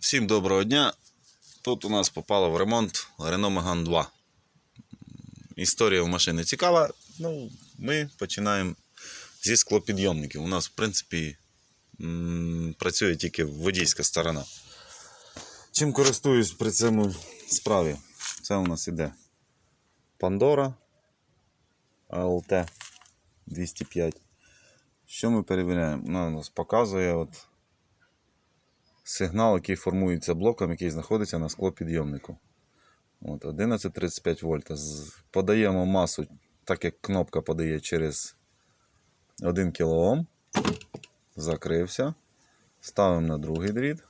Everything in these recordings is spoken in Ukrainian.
Всім доброго дня. Тут у нас попало в ремонт Renault Megane 2. Історія в машини цікава. Ну, ми починаємо зі склопідйомників. У нас, в принципі, працює тільки водійська сторона. Чим користуюсь при цьому справі? Це у нас іде Pandora ALT 205. Що ми перевіряємо? Ну, у нас показує от сигнал, який формується блоком, який знаходиться на склопідйомнику. От, 11,35 вольта. Подаємо масу, так як кнопка подає через 1 кОм. Закрився. Ставимо на другий дріт.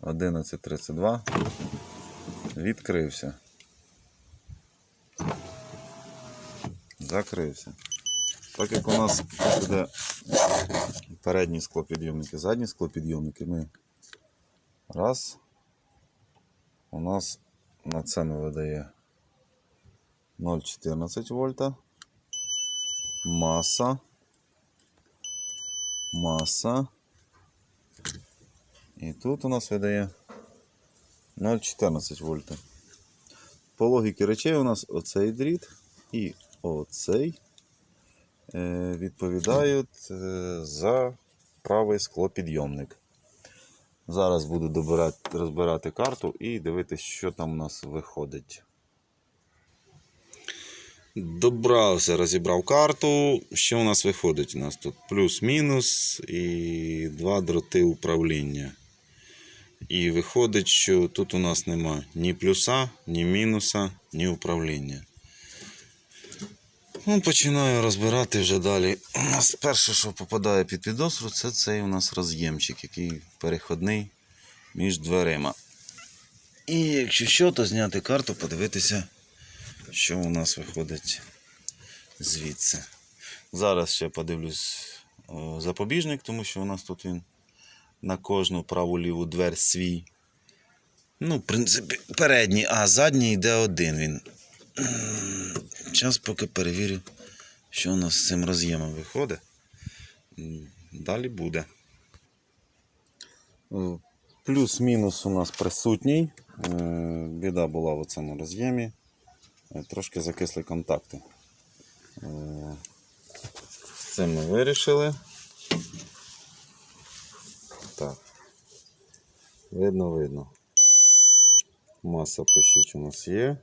11.32. Відкрився. Закрився. Так як у нас тут іде передні склопідйомники, задні склопідйомники, ми раз. У нас на це не видає 0,14 вольта. Маса. Маса. І тут у нас видає 0,14 вольта. По логіки речей у нас оцей дріт і оцей відповідають е, за правий склопідйомник. Зараз буду добирати, розбирати карту і дивитися, що там у нас виходить. Добрався, розібрав карту. Що у нас виходить? У нас тут плюс-мінус і два дроти управління. І виходить, що тут у нас нема ні плюса, ні мінуса, ні управління. Ну, починаю розбирати вже далі. У нас перше, що попадає під підозру, це цей у нас роз'ємчик, який переходний між дверима. І якщо що, то зняти карту, подивитися, що у нас виходить звідси. Зараз ще подивлюсь запобіжник, тому що у нас тут він на кожну праву ліву двер свій. Ну, в принципі, передній, а задній йде один він. Зараз поки перевірю, що у нас з цим роз'ємом виходить. Далі буде. Е, Плюс-мінус у нас присутній. Е, Біда була в цьому роз'ємі. Е, Трошки закисли контакти. Е, цим ми вирішили. Так. Видно, видно. Маса пишіть у нас є.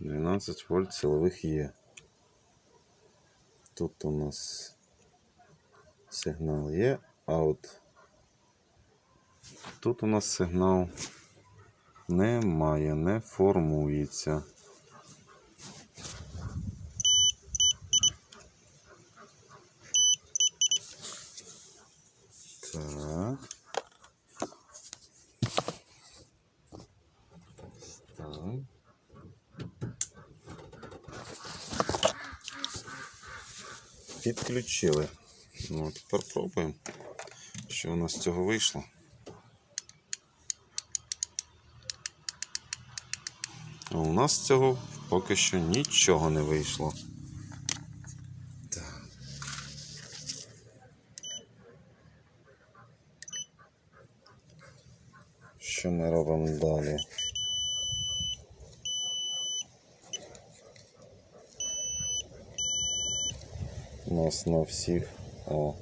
12 вольт силових є. Тут у нас сигнал є, а от тут у нас сигнал немає, не формується. Так. Підключили. Ну, тепер пробуємо, що у нас з цього вийшло. А у нас з цього поки що нічого не вийшло. Що ми робимо далі? У нас на всіх. О.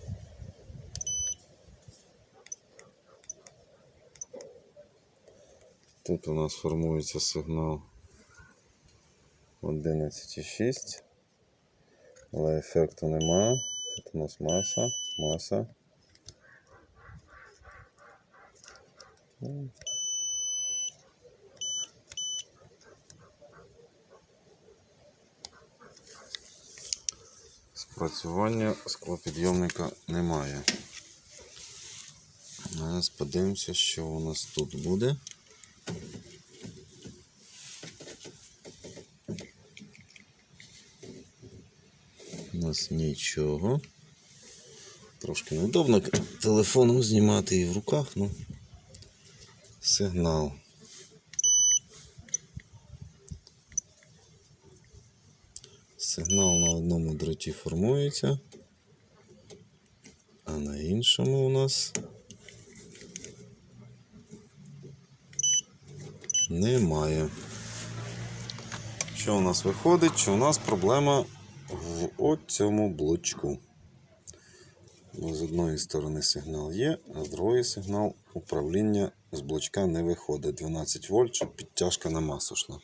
Тут у нас формується сигнал 11,6. Але ефекту нема. Тут у нас маса, маса. Ну. Спрацювання склопідйомника немає. Зараз подивимося, що у нас тут буде. У нас нічого. Трошки неудобно телефоном знімати і в руках, ну сигнал. Сигнал на одному дроті формується, а на іншому. у нас немає. Що у нас виходить? Що у нас проблема в цьому блочку. Бо з одної сторони сигнал є, а з другої сигнал управління з блочка не виходить. 12 вольт, щоб підтяжка на масу йшла.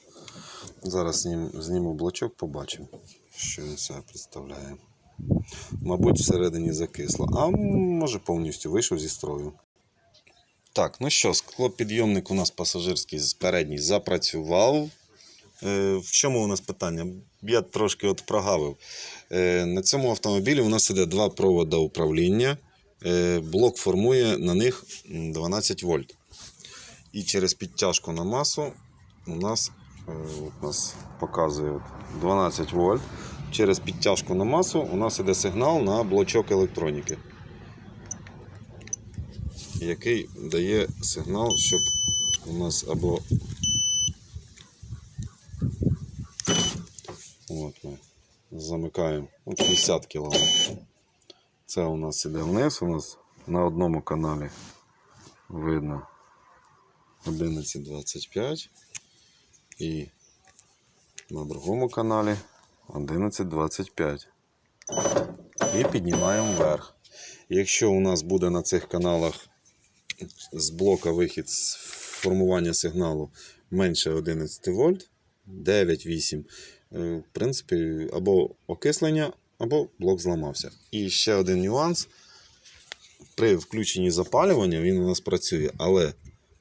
Зараз знім, зніму блочок, побачимо, що він себе представляє. Мабуть, всередині закисло, а може повністю вийшов зі строю. Так, ну що, склопідйомник у нас пасажирський передній запрацював. Е, в чому у нас питання? Я трошки от прогавив. Е, на цьому автомобілі у нас іде два провода управління. Е, блок формує на них 12 вольт. І через підтяжку на масу у нас, е, от нас показує 12 вольт. Через підтяжку на масу у нас іде сигнал на блочок електроніки, який дає сигнал, щоб у нас або От ми замикаємо 50 кВт. Це у нас іде вниз, у нас на одному каналі видно 11.25 і на другому каналі 11.25. І піднімаємо вверх. Якщо у нас буде на цих каналах з блока вихід з формування сигналу менше 11 вольт, 9-8, е, в принципі, або окислення, або блок зламався. І ще один нюанс. При включенні запалювання він у нас працює, але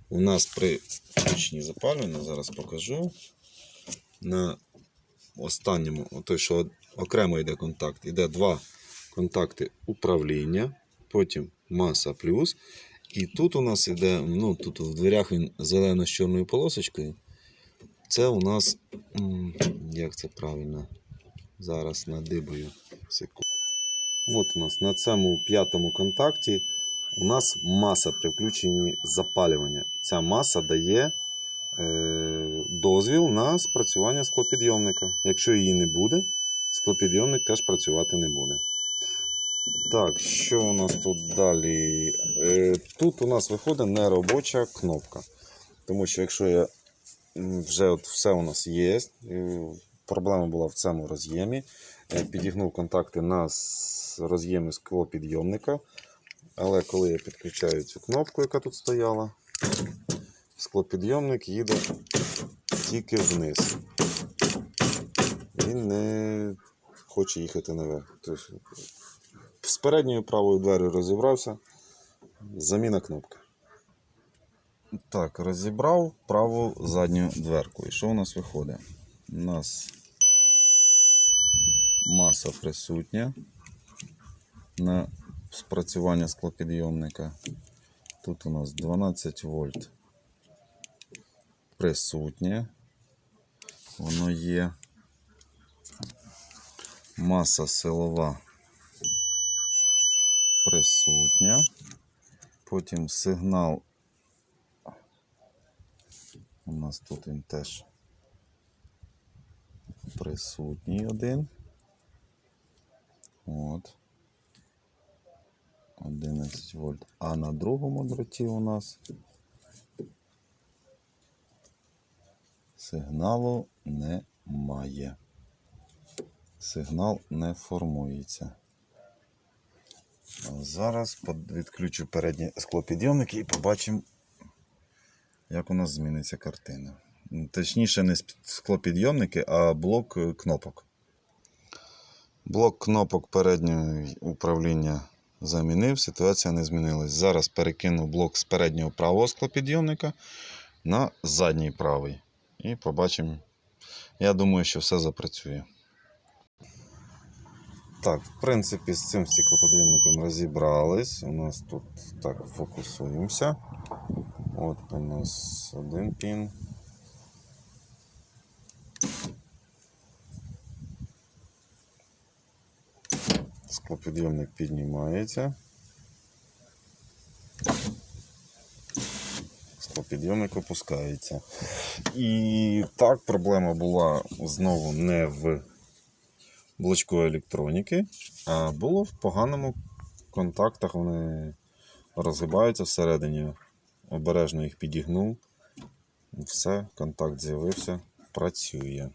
у нас при включенні запалювання, зараз покажу, на останньому, той, що окремо йде контакт, йде два контакти управління, потім маса плюс. І тут у нас іде, ну тут в дверях він зелено з чорною полосочкою. Це у нас, як це правильно, зараз надибаю секунду. От у нас на цьому п'ятому контакті у нас маса при включенні запалювання. Ця маса дає е, дозвіл на спрацювання склопідйомника. Якщо її не буде, склопідйомник теж працювати не буде. Так, що у нас тут далі? Е, тут у нас виходить неробоча кнопка. Тому що якщо я вже от все у нас є, е, проблема була в цьому роз'ємі. Е, Підігнув контакти на роз'ємі склопідйомника. Але коли я підключаю цю кнопку, яка тут стояла, склопідйомник їде тільки вниз. Він не хоче їхати наверх. Тобто, з передньою правою дверю розібрався. Заміна кнопки. Так, розібрав праву задню дверку. І що у нас виходить? У нас маса присутня на спрацювання склопідйомника. Тут у нас 12 вольт присутнє. Воно є. Маса силова присутня. Потім сигнал. У нас тут він теж присутній один. От. 11 вольт. А на другому дроті у нас сигналу немає. Сигнал не формується. Зараз відключу передні склопідйомники і побачимо, як у нас зміниться картина. Точніше, не склопідйомники, а блок е, кнопок. Блок кнопок переднього управління замінив, ситуація не змінилась. Зараз перекину блок з переднього правого склопідйомника на задній правий. І побачимо. Я думаю, що все запрацює. Так, в принципі, з цим стеклоподйомником розібрались. У нас тут так фокусуємося. От у нас один пін. Склопідйомник піднімається. Склопідйомник опускається. І так, проблема була знову не в блочку електроніки, а було в поганому контактах вони розгибаються всередині. Обережно їх підігнув. Все, контакт з'явився, працює.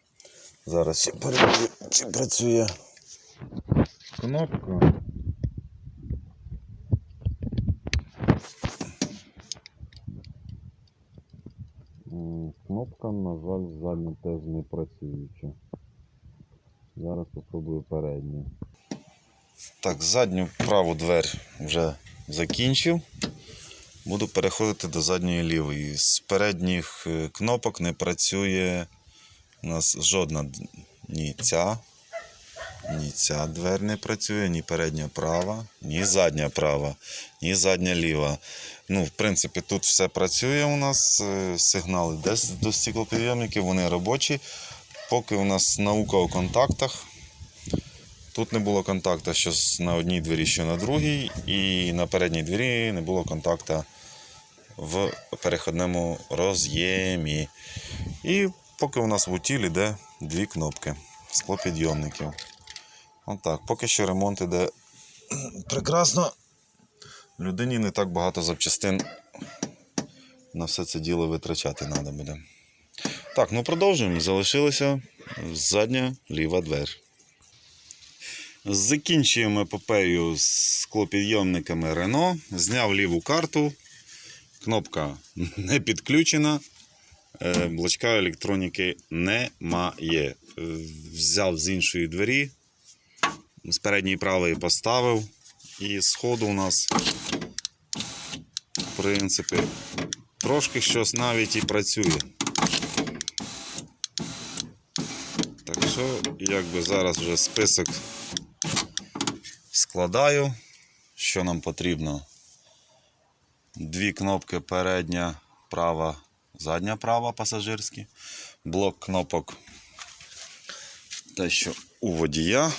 Зараз ще перевірю, чи працює кнопка. Кнопка, на жаль, задня теж не працююча. Зараз спробую передню. Так, задню праву двері вже закінчив. Буду переходити до задньої лівої. З передніх е, кнопок не працює у нас жодна ні ця, ні ця двері не працює, ні передня права, ні задня права, ні задня ліва. Ну, в принципі, тут все працює у нас. е, Сигнали десь до стеклопідйомників, вони робочі. Поки у нас наука у контактах. Тут не було контакту що на одній двері, що на другій, і на передній двері не було контакту в переходному роз'ємі. І поки у нас в утілі йде дві кнопки склопідйомників. Отак. Поки що ремонт іде прекрасно. Людині не так багато запчастин на все це діло витрачати треба буде. Так, ну продовжуємо. Залишилася задня ліва двері. Закінчуємо епопею з склопідйомниками Renault. Зняв ліву карту. Кнопка не підключена. Е, Блочка електроніки немає. Взяв з іншої двері, з передньої правої поставив. І з ходу у нас, в принципі, трошки щось навіть і працює. Так що, якби зараз вже список складаю, що нам потрібно. Дві кнопки передня, права, задня права пасажирські, блок кнопок. Те, що у водія.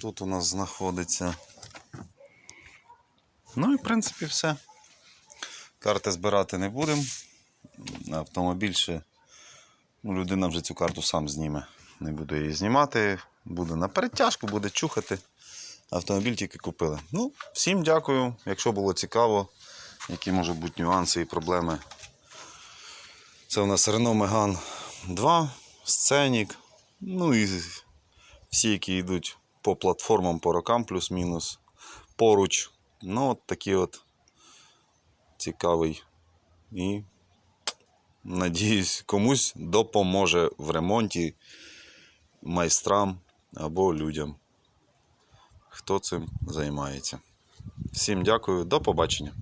Тут у нас знаходиться. Ну і в принципі все. Карти збирати не будемо. Автомобіль ще. Ну, людина вже цю карту сам зніме. Не буду її знімати. Буде на перетяжку, буде чухати. Автомобіль тільки купили. Ну, всім дякую. Якщо було цікаво, які можуть бути нюанси і проблеми. Це у нас Renault Megane 2, Scenic. Ну і всі, які йдуть по платформам, по рокам, плюс-мінус, поруч. Ну, от такий от цікавий. І надіюсь, комусь допоможе в ремонті майстрам або людям, хто цим займається. Всім дякую, до побачення.